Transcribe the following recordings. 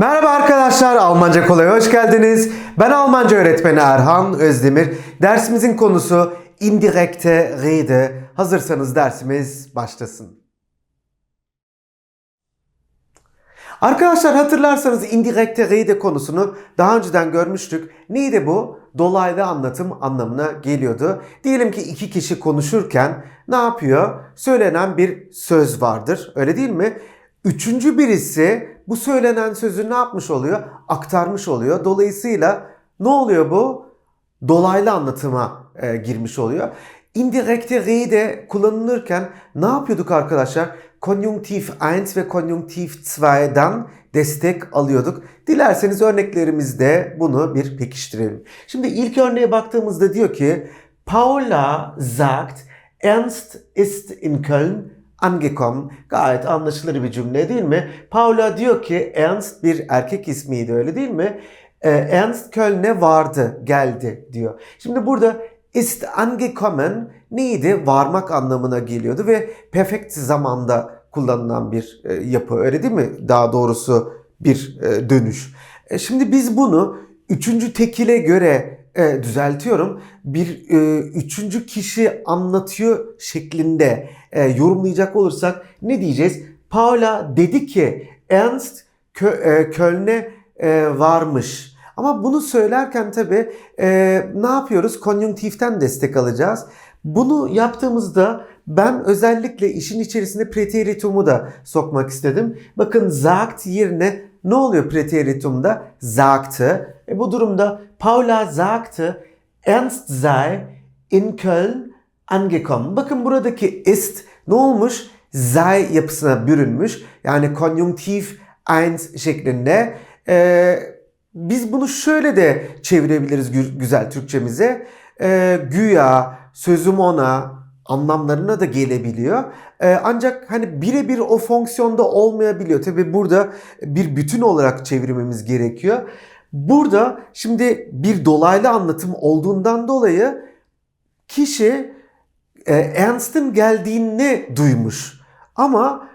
Merhaba arkadaşlar, Almanca Kolay'a hoş geldiniz. Ben Almanca öğretmeni Erhan Özdemir. Dersimizin konusu indirekte Rede. Hazırsanız dersimiz başlasın. Arkadaşlar hatırlarsanız indirekte Rede konusunu daha önceden görmüştük. Neydi bu? Dolaylı anlatım anlamına geliyordu. Diyelim ki iki kişi konuşurken ne yapıyor? Söylenen bir söz vardır. Öyle değil mi? Üçüncü birisi bu söylenen sözü ne yapmış oluyor? Aktarmış oluyor. Dolayısıyla ne oluyor bu? Dolaylı anlatıma e, girmiş oluyor. Indirekte Rede kullanılırken ne yapıyorduk arkadaşlar? Konjunktif 1 ve konjunktif 2'dan destek alıyorduk. Dilerseniz örneklerimizde bunu bir pekiştirelim. Şimdi ilk örneğe baktığımızda diyor ki Paula sagt Ernst ist in Köln angekommen. Gayet anlaşılır bir cümle değil mi? Paula diyor ki Ernst bir erkek ismiydi öyle değil mi? Ee, Ernst Köln'e vardı, geldi diyor. Şimdi burada ist angekommen neydi? Varmak anlamına geliyordu ve perfekt zamanda kullanılan bir e, yapı öyle değil mi? Daha doğrusu bir e, dönüş. E, şimdi biz bunu üçüncü tekile göre e, düzeltiyorum. Bir e, üçüncü kişi anlatıyor şeklinde e, yorumlayacak olursak ne diyeceğiz? Paula dedi ki Ernst Kö, e, Köln'e e, varmış. Ama bunu söylerken tabii e, ne yapıyoruz? Konjunktiften destek alacağız. Bunu yaptığımızda ben özellikle işin içerisine preteritumu da sokmak istedim. Bakın sagt yerine ne oluyor preteritumda? Sagte. E bu durumda Paula sagte Ernst sei in Köln angekommen. Bakın buradaki ist ne olmuş? Sei yapısına bürünmüş. Yani konjunktif 1 şeklinde. Ee, biz bunu şöyle de çevirebiliriz gü- güzel Türkçemize. Ee, güya, sözüm ona anlamlarına da gelebiliyor. Ee, ancak hani birebir o fonksiyonda olmayabiliyor. Tabi burada bir bütün olarak çevirmemiz gerekiyor. Burada şimdi bir dolaylı anlatım olduğundan dolayı kişi e, Ernst'in geldiğini duymuş. Ama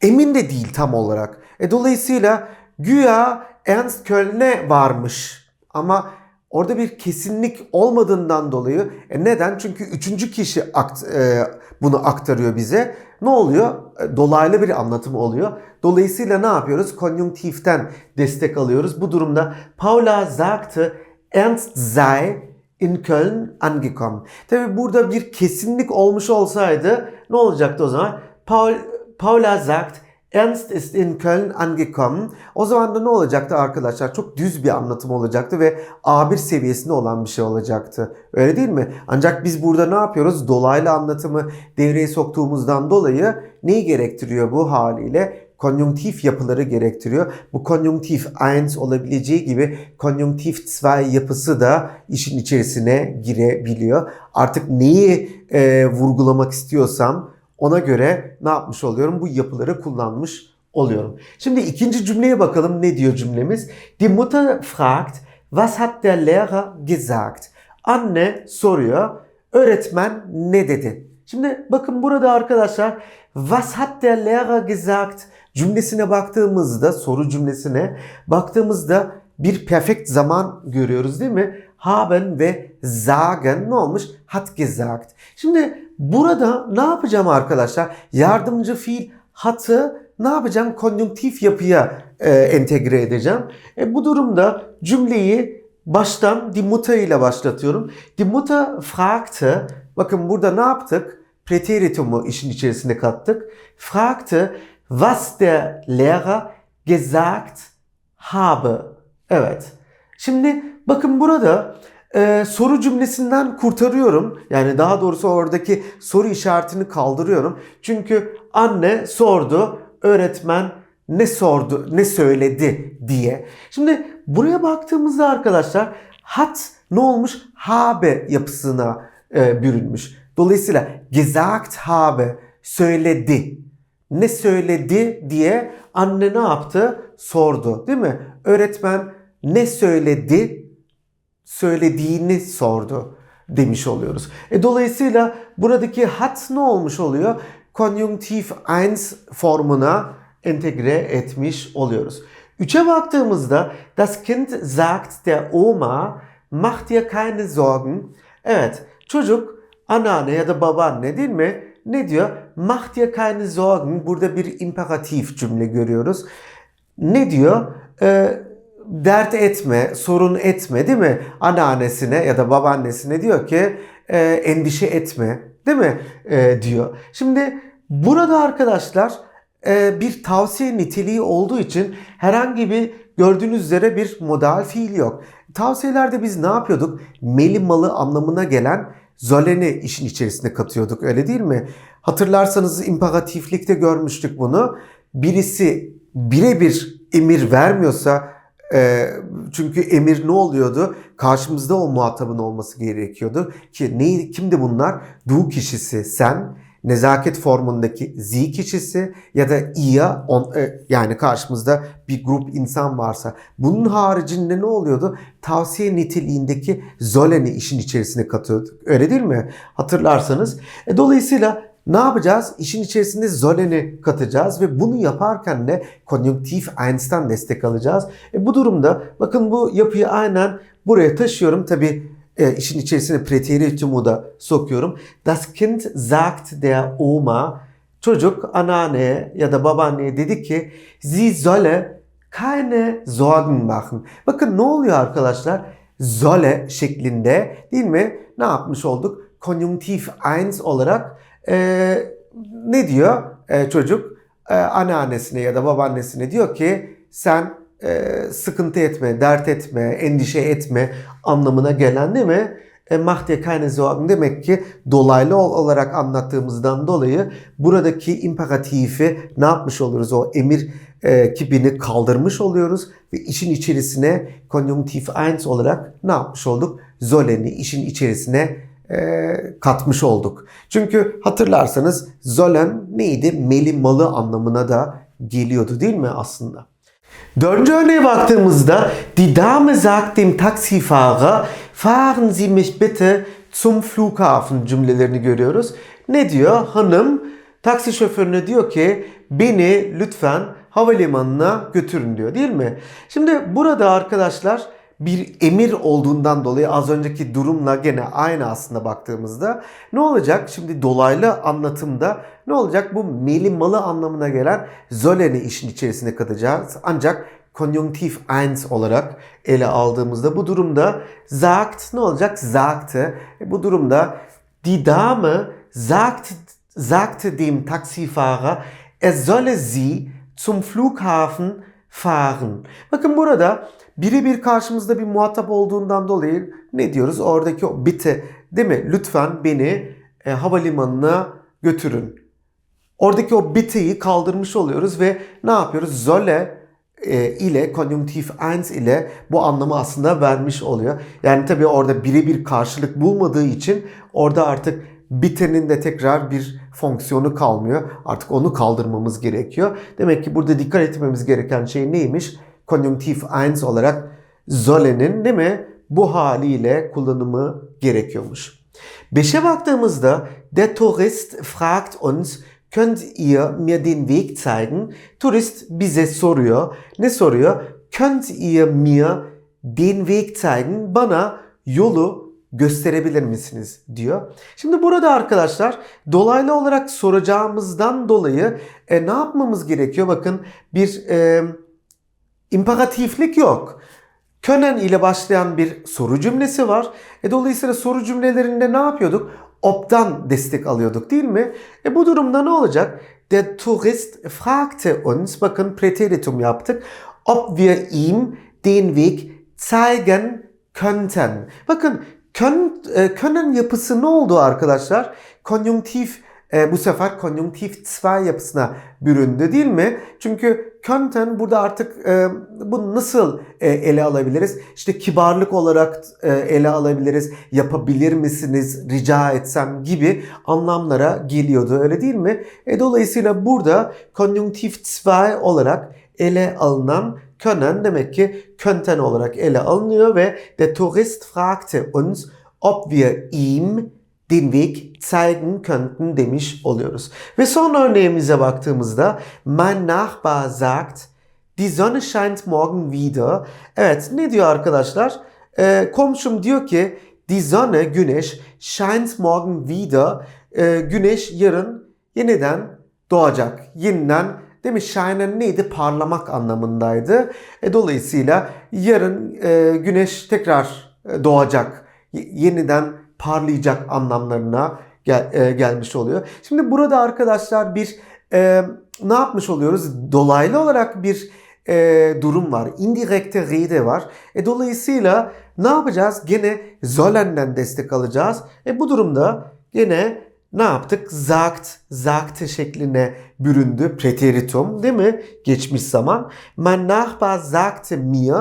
emin de değil tam olarak. E, dolayısıyla güya Ernst Köln'e varmış. Ama orada bir kesinlik olmadığından dolayı e, neden? Çünkü üçüncü kişi akt, e, bunu aktarıyor bize. Ne oluyor? E, dolaylı bir anlatım oluyor. Dolayısıyla ne yapıyoruz? Konjunktiften destek alıyoruz. Bu durumda Paula sagte Ernst sei in Köln angekommen. Tabi burada bir kesinlik olmuş olsaydı ne olacaktı o zaman? Paul, Paula sagt Ernst ist in Köln angekommen. O zaman da ne olacaktı arkadaşlar? Çok düz bir anlatım olacaktı ve A1 seviyesinde olan bir şey olacaktı. Öyle değil mi? Ancak biz burada ne yapıyoruz? Dolaylı anlatımı devreye soktuğumuzdan dolayı neyi gerektiriyor bu haliyle? konjunktif yapıları gerektiriyor. Bu konjunktif 1 olabileceği gibi konjunktif 2 yapısı da işin içerisine girebiliyor. Artık neyi e, vurgulamak istiyorsam ona göre ne yapmış oluyorum? Bu yapıları kullanmış oluyorum. Şimdi ikinci cümleye bakalım ne diyor cümlemiz? Die Mutter fragt, was hat der Lehrer gesagt? Anne soruyor, öğretmen ne dedi? Şimdi bakın burada arkadaşlar was hat der Lehrer gesagt cümlesine baktığımızda soru cümlesine baktığımızda bir perfekt zaman görüyoruz değil mi? Haben ve sagen ne olmuş? Hat gesagt. Şimdi burada ne yapacağım arkadaşlar? Yardımcı fiil hatı ne yapacağım? Konjunktif yapıya e, entegre edeceğim. E, bu durumda cümleyi baştan die Mutter ile başlatıyorum. Die Mutter fragte, bakın burada ne yaptık? Präteritumu işin içerisine kattık. Fragte, was der Lehrer gesagt habe. Evet. Şimdi bakın burada e, soru cümlesinden kurtarıyorum. Yani daha doğrusu oradaki soru işaretini kaldırıyorum. Çünkü anne sordu, öğretmen ne sordu, ne söyledi diye. Şimdi buraya baktığımızda arkadaşlar hat ne olmuş? Habe yapısına e, bürünmüş. Dolayısıyla gesagt habe söyledi. Ne söyledi diye anne ne yaptı? Sordu değil mi? Öğretmen ne söyledi? Söylediğini sordu demiş oluyoruz. E, dolayısıyla buradaki hat ne olmuş oluyor? Konjunktif 1 formuna entegre etmiş oluyoruz. Üçe baktığımızda das Kind sagt der Oma mach dir keine Sorgen. Evet çocuk anneanne ya da babaanne değil mi? Ne diyor? Mach dir keine Sorgen. Burada bir imperatif cümle görüyoruz. Ne diyor? Ee, dert etme, sorun etme değil mi? Anneannesine ya da babaannesine diyor ki e, endişe etme değil mi? E, diyor. Şimdi burada arkadaşlar e, bir tavsiye niteliği olduğu için herhangi bir gördüğünüz üzere bir modal fiil yok. Tavsiyelerde biz ne yapıyorduk? Meli malı anlamına gelen zoleni işin içerisine katıyorduk öyle değil mi? Hatırlarsanız imperatiflikte görmüştük bunu. Birisi birebir emir vermiyorsa e, çünkü emir ne oluyordu? Karşımızda o muhatabın olması gerekiyordu. Ki ne, kimdi bunlar? Du kişisi sen, nezaket formundaki zi kişisi ya da on, e, yani karşımızda bir grup insan varsa bunun haricinde ne oluyordu? Tavsiye niteliğindeki zoleni işin içerisine katıyorduk. Öyle değil mi? Hatırlarsanız. E, dolayısıyla ne yapacağız? İşin içerisinde zoleni katacağız ve bunu yaparken de konjunktif eins'ten destek alacağız. E, bu durumda bakın bu yapıyı aynen buraya taşıyorum. Tabi e, işin içerisine preteritumu da sokuyorum. Das Kind sagt der Oma çocuk anneanneye ya da babaanneye dedi ki sie solle keine Sorgen machen. Bakın ne oluyor arkadaşlar? Solle şeklinde değil mi? Ne yapmış olduk? Konjunktif eins olarak e, ne diyor e, çocuk? E, anneannesine ya da babaannesine diyor ki sen e, sıkıntı etme, dert etme, endişe etme anlamına gelen değil mi? E, keine Sorgen demek ki dolaylı olarak anlattığımızdan dolayı buradaki imperatifi ne yapmış oluruz? O emir e, kipini kaldırmış oluyoruz ve işin içerisine konjunktif eins olarak ne yapmış olduk? Zoleni işin içerisine katmış olduk. Çünkü hatırlarsanız Zolen neydi? Meli malı anlamına da geliyordu değil mi aslında? Dördüncü örneğe baktığımızda Die Dame sagt dem Taxifahrer fahren Sie mich bitte zum Flughafen cümlelerini görüyoruz. Ne diyor? Hanım taksi şoförüne diyor ki beni lütfen havalimanına götürün diyor değil mi? Şimdi burada arkadaşlar bir emir olduğundan dolayı az önceki durumla gene aynı aslında baktığımızda ne olacak? Şimdi dolaylı anlatımda ne olacak? Bu meli malı anlamına gelen zoleni işin içerisine katacağız. Ancak konjunktif eins olarak ele aldığımızda bu durumda sagt ne olacak? Sagte. Bu durumda die Dame sagt, sagte dem Taxifahrer er solle sie zum Flughafen fahren. Bakın burada birebir karşımızda bir muhatap olduğundan dolayı ne diyoruz? Oradaki o bitte değil mi? Lütfen beni e, havalimanına götürün. Oradaki o bitte'yi kaldırmış oluyoruz ve ne yapıyoruz? Zolle e, ile konjunktif eins ile bu anlamı aslında vermiş oluyor. Yani tabii orada birebir karşılık bulmadığı için orada artık bitenin de tekrar bir fonksiyonu kalmıyor. Artık onu kaldırmamız gerekiyor. Demek ki burada dikkat etmemiz gereken şey neymiş? Konjunktif eins olarak solle'nin değil mi? Bu haliyle kullanımı gerekiyormuş. Beşe baktığımızda der Tourist fragt uns Könnt ihr mir den Weg zeigen? Turist bize soruyor. Ne soruyor? Könnt ihr mir den Weg zeigen? Bana yolu gösterebilir misiniz diyor. Şimdi burada arkadaşlar dolaylı olarak soracağımızdan dolayı e, ne yapmamız gerekiyor? Bakın bir e, imperatiflik yok. Können ile başlayan bir soru cümlesi var. E, dolayısıyla soru cümlelerinde ne yapıyorduk? Ob'dan destek alıyorduk değil mi? E, bu durumda ne olacak? Der Tourist fragte uns, bakın Präteritum yaptık, ob wir ihm den Weg zeigen könnten. Bakın können, e, yapısı ne oldu arkadaşlar? Konjunktif e, bu sefer konjunktif 2 yapısına büründü değil mi? Çünkü könnten burada artık e, bunu nasıl e, ele alabiliriz? İşte kibarlık olarak e, ele alabiliriz. Yapabilir misiniz? Rica etsem gibi anlamlara geliyordu öyle değil mi? E, dolayısıyla burada konjunktif 2 olarak ele alınan können demek ki könnten olarak ele alınıyor ve der Tourist fragte uns ob wir ihm den Weg zeigen könnten demiş oluyoruz. Ve son örneğimize baktığımızda mein Nachbar sagt, Die Sonne scheint morgen wieder. Evet ne diyor arkadaşlar? Ee, komşum diyor ki Die Sonne güneş scheint morgen wieder. Ee, güneş yarın yeniden doğacak. Yeniden değil mi? Shine'ın neydi? Parlamak anlamındaydı. E, dolayısıyla yarın e, güneş tekrar e, doğacak. Yeniden parlayacak anlamlarına gel- e, gelmiş oluyor. Şimdi burada arkadaşlar bir e, ne yapmış oluyoruz? Dolaylı olarak bir e, durum var. Indirekte rede var. E, dolayısıyla ne yapacağız? Gene Zollen'den destek alacağız. E, bu durumda gene ne yaptık? Sagt, sagte şekline büründü. Präteritum değil mi? Geçmiş zaman. Mein Nachbar sagte mir,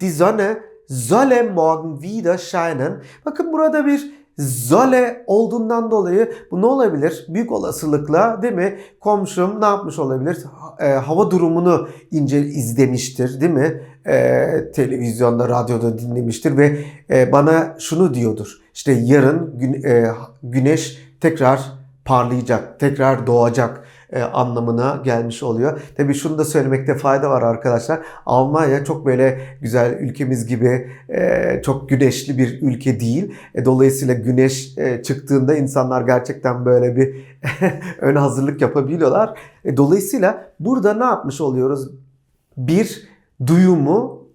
die Sonne solle morgen wieder scheinen. Bakın burada bir Zole olduğundan dolayı bu ne olabilir? Büyük olasılıkla değil mi? Komşum ne yapmış olabilir? E, hava durumunu ince izlemiştir değil mi? E, televizyonda, radyoda dinlemiştir ve e, bana şunu diyordur. İşte yarın gün- e, güneş tekrar parlayacak, tekrar doğacak e, anlamına gelmiş oluyor. Tabii şunu da söylemekte fayda var arkadaşlar. Almanya çok böyle güzel ülkemiz gibi e, çok güneşli bir ülke değil. E, dolayısıyla güneş çıktığında insanlar gerçekten böyle bir ön hazırlık yapabiliyorlar. Dolayısıyla burada ne yapmış oluyoruz? Bir duyumu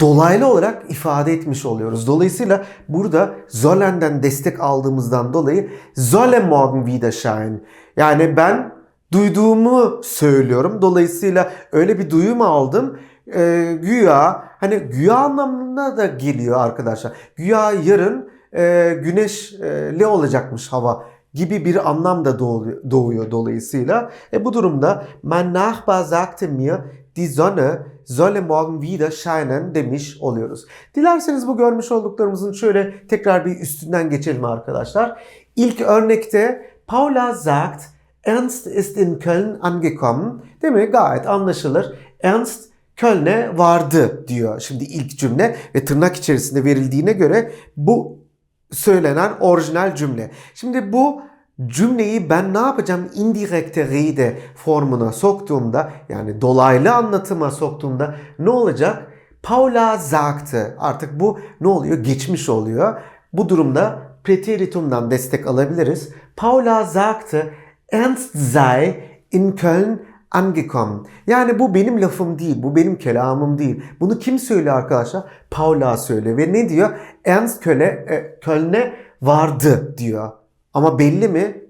dolaylı olarak ifade etmiş oluyoruz. Dolayısıyla burada Zollen'den destek aldığımızdan dolayı Zolle morgen wieder scheinen. Yani ben duyduğumu söylüyorum. Dolayısıyla öyle bir duyum aldım. E, güya hani güya anlamına da geliyor arkadaşlar. Güya yarın e, güneşli olacakmış hava gibi bir anlam da doğuyor, doğuyor dolayısıyla. E bu durumda mein Nachbar sagte mir die Sonne solle morgen wieder scheinen demiş oluyoruz. Dilerseniz bu görmüş olduklarımızın şöyle tekrar bir üstünden geçelim arkadaşlar. İlk örnekte Paula sagt Ernst ist in Köln angekommen. Değil mi? Gayet anlaşılır. Ernst Köln'e vardı diyor şimdi ilk cümle ve tırnak içerisinde verildiğine göre bu söylenen orijinal cümle. Şimdi bu cümleyi ben ne yapacağım? Indirekte rede formuna soktuğumda yani dolaylı anlatıma soktuğumda ne olacak? Paula sagte. Artık bu ne oluyor? Geçmiş oluyor. Bu durumda preteritumdan destek alabiliriz. Paula sagte, Ernst sei in Köln angekommen. Yani bu benim lafım değil, bu benim kelamım değil. Bunu kim söylüyor arkadaşlar? Paula söylüyor ve ne diyor? Ernst Köln'e, e, Köln'e vardı diyor. Ama belli mi?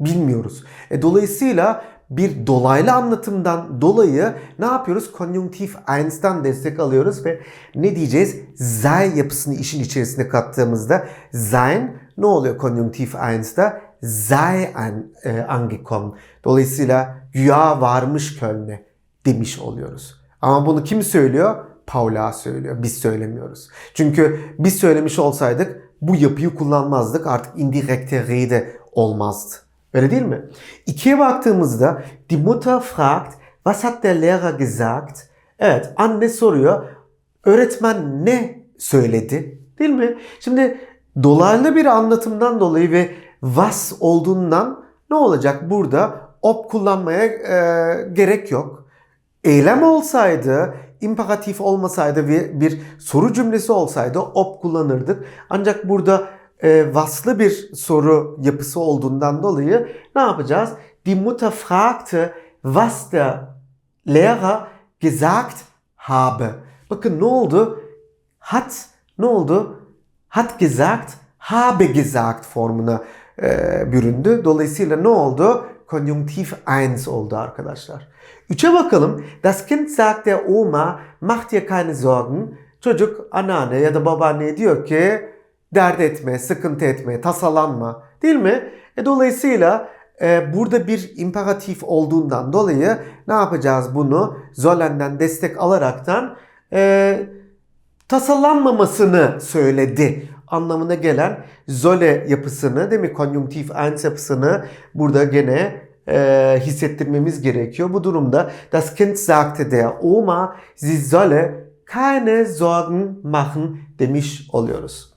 Bilmiyoruz. E, dolayısıyla bir dolaylı anlatımdan dolayı ne yapıyoruz? Konjunktif 1'den destek alıyoruz ve ne diyeceğiz? Sei yapısını işin içerisine kattığımızda sein ne oluyor konjunktif 1'da? Sei an, e, angekommen. Dolayısıyla güya varmış Köln'e demiş oluyoruz. Ama bunu kim söylüyor? Paula söylüyor. Biz söylemiyoruz. Çünkü biz söylemiş olsaydık bu yapıyı kullanmazdık. Artık indirekte rede olmazdı. Öyle değil mi? İkiye baktığımızda die Mutter fragt, was hat der Lehrer gesagt? Evet, anne soruyor. Öğretmen ne söyledi? Değil mi? Şimdi dolaylı bir anlatımdan dolayı ve was olduğundan ne olacak? Burada op kullanmaya e, gerek yok. Eylem olsaydı, imperatif olmasaydı ve bir soru cümlesi olsaydı op kullanırdık. Ancak burada e, vaslı bir soru yapısı olduğundan dolayı ne yapacağız? Die Mutter fragte, was der Lehrer gesagt habe. Bakın ne oldu? Hat ne oldu? Hat gesagt, habe gesagt formuna e, büründü. Dolayısıyla ne oldu? Konjunktif 1 oldu arkadaşlar. Üçe bakalım. Das Kind sagt der Oma, mach dir keine Sorgen. Çocuk anneanne ya da babaanneye diyor ki dert etme, sıkıntı etme, tasalanma. Değil mi? E, dolayısıyla e, burada bir imperatif olduğundan dolayı ne yapacağız bunu? Zolen'den destek alaraktan e, tasalanmamasını söyledi anlamına gelen zole yapısını değil mi? Konjunktif 1 yapısını burada gene e, hissettirmemiz gerekiyor. Bu durumda das Kind sagte der Oma, sie solle keine Sorgen machen demiş oluyoruz.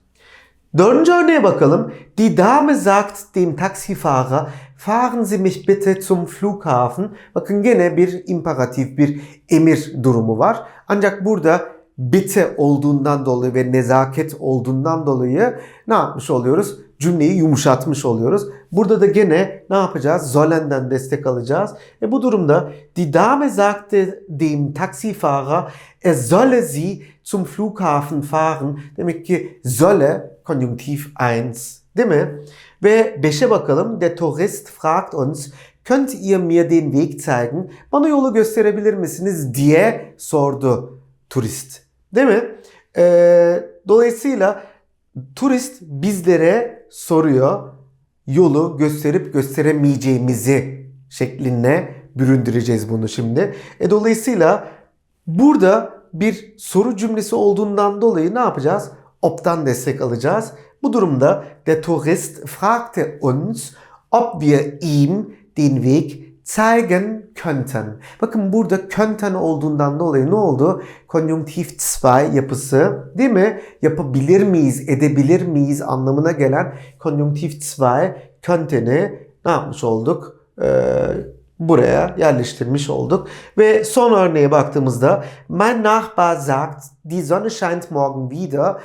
Dördüncü örneğe bakalım. Die Dame sagt dem Taxifahrer, fahren Sie mich bitte zum Flughafen. Bakın gene bir imperatif, bir emir durumu var. Ancak burada bitte olduğundan dolayı ve nezaket olduğundan dolayı ne yapmış oluyoruz? Cümleyi yumuşatmış oluyoruz. Burada da gene ne yapacağız? Sollen'den destek alacağız. E bu durumda die Dame sagte dem Taxifahrer, er solle sie zum Flughafen fahren. Demek ki solle konjunktiv 1 değil mi? Ve 5'e bakalım. Der Tourist fragt uns, könnt ihr mir den Weg zeigen? Bana yolu gösterebilir misiniz diye sordu turist. Değil mi? Ee, dolayısıyla turist bizlere soruyor yolu gösterip gösteremeyeceğimizi şekline büründüreceğiz bunu şimdi. E, dolayısıyla burada bir soru cümlesi olduğundan dolayı ne yapacağız? Op'tan destek alacağız. Bu durumda der Tourist fragte uns, ob wir ihm den Weg zeigen könnten. Bakın burada könnten olduğundan dolayı ne oldu? Konjunktiv 2 yapısı değil mi? Yapabilir miyiz, edebilir miyiz anlamına gelen konjunktiv 2 könnteni ne yapmış olduk? Ee, buraya yerleştirmiş olduk. Ve son örneğe baktığımızda Mein Nachbar sagt, die Sonne scheint morgen wieder.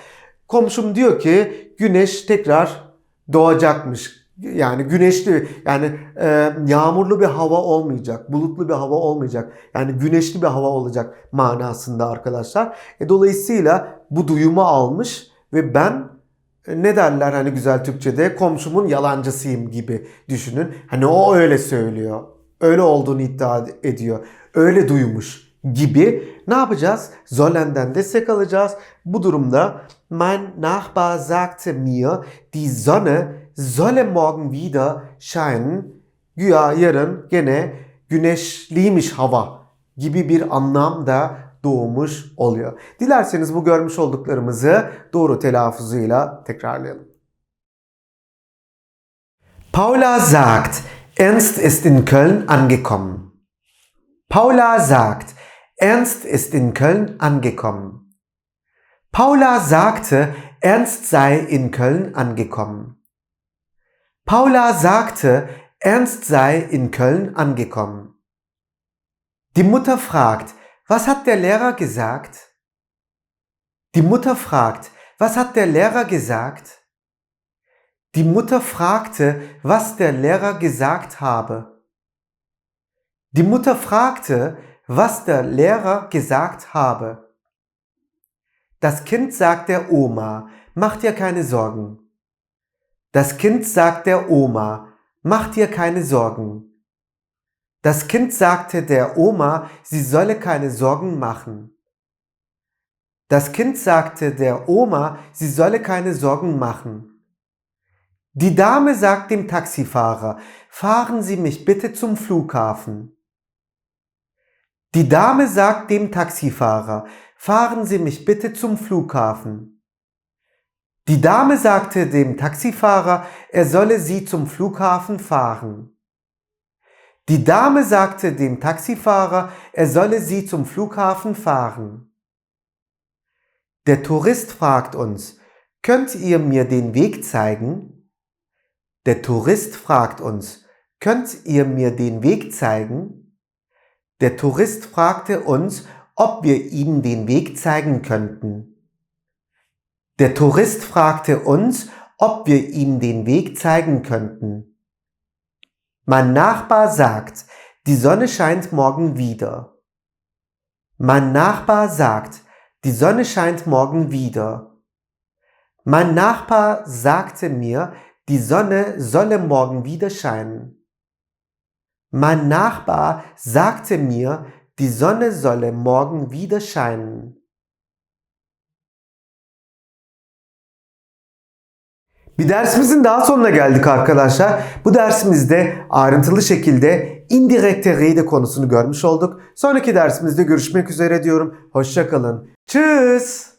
Komşum diyor ki güneş tekrar doğacakmış. Yani güneşli yani e, yağmurlu bir hava olmayacak, bulutlu bir hava olmayacak. Yani güneşli bir hava olacak manasında arkadaşlar. E, dolayısıyla bu duyumu almış ve ben e, ne derler hani güzel Türkçe'de komşumun yalancısıyım gibi düşünün. Hani o öyle söylüyor. Öyle olduğunu iddia ediyor. Öyle duymuş gibi ne yapacağız? Sollen'den destek alacağız. Bu durumda mein Nachbar sagte mir, die Sonne solle morgen wieder scheinen. Güya yarın gene güneşliymiş hava gibi bir anlam da doğmuş oluyor. Dilerseniz bu görmüş olduklarımızı doğru telaffuzuyla tekrarlayalım. Paula sagt, Ernst ist in Köln angekommen. Paula sagt, Ernst ist in Köln angekommen. Paula sagte, Ernst sei in Köln angekommen. Paula sagte, Ernst sei in Köln angekommen. Die Mutter fragt, was hat der Lehrer gesagt? Die Mutter fragt, was hat der Lehrer gesagt? Die Mutter fragte, was der Lehrer gesagt habe. Die Mutter fragte, was der Lehrer gesagt habe. Das Kind sagt der Oma, mach dir keine Sorgen. Das Kind sagt der Oma, mach dir keine Sorgen. Das Kind sagte der Oma, sie solle keine Sorgen machen. Das Kind sagte der Oma, sie solle keine Sorgen machen. Die Dame sagt dem Taxifahrer, fahren Sie mich bitte zum Flughafen. Die Dame sagt dem Taxifahrer, fahren Sie mich bitte zum Flughafen. Die Dame sagte dem Taxifahrer, er solle sie zum Flughafen fahren. Die Dame sagte dem Taxifahrer, er solle sie zum Flughafen fahren. Der Tourist fragt uns, könnt ihr mir den Weg zeigen? Der Tourist fragt uns, könnt ihr mir den Weg zeigen? Der Tourist fragte uns, ob wir ihm den Weg zeigen könnten. Der Tourist fragte uns, ob wir ihm den Weg zeigen könnten. Mein Nachbar sagt, die Sonne scheint morgen wieder. Mein Nachbar sagt, die Sonne scheint morgen wieder. Mein Nachbar sagte mir, die Sonne solle morgen wieder scheinen. Mein Nachbar sagte mir, die Sonne solle morgen wieder scheinen. Bir dersimizin daha sonuna geldik arkadaşlar. Bu dersimizde ayrıntılı şekilde indirekte rede konusunu görmüş olduk. Sonraki dersimizde görüşmek üzere diyorum. Hoşçakalın. Tschüss.